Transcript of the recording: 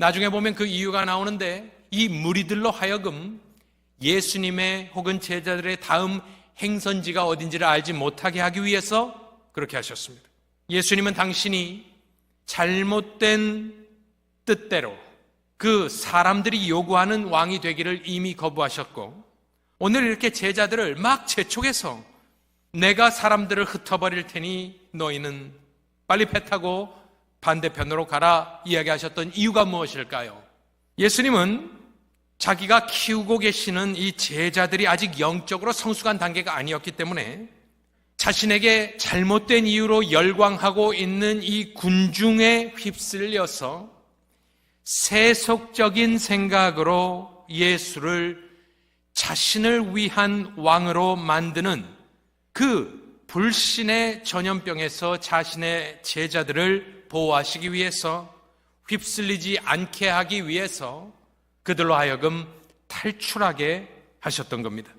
나중에 보면 그 이유가 나오는데 이 무리들로 하여금 예수님의 혹은 제자들의 다음 행선지가 어딘지를 알지 못하게 하기 위해서 그렇게 하셨습니다. 예수님은 당신이 잘못된 뜻대로 그 사람들이 요구하는 왕이 되기를 이미 거부하셨고 오늘 이렇게 제자들을 막 재촉해서 내가 사람들을 흩어버릴 테니 너희는 빨리 배 타고 반대편으로 가라 이야기하셨던 이유가 무엇일까요? 예수님은 자기가 키우고 계시는 이 제자들이 아직 영적으로 성숙한 단계가 아니었기 때문에 자신에게 잘못된 이유로 열광하고 있는 이 군중에 휩쓸려서 세속적인 생각으로 예수를 자신을 위한 왕으로 만드는 그 불신의 전염병에서 자신의 제자들을 보호하시기 위해서 휩쓸리지 않게 하기 위해서 그들로 하여금 탈출하게 하셨던 겁니다.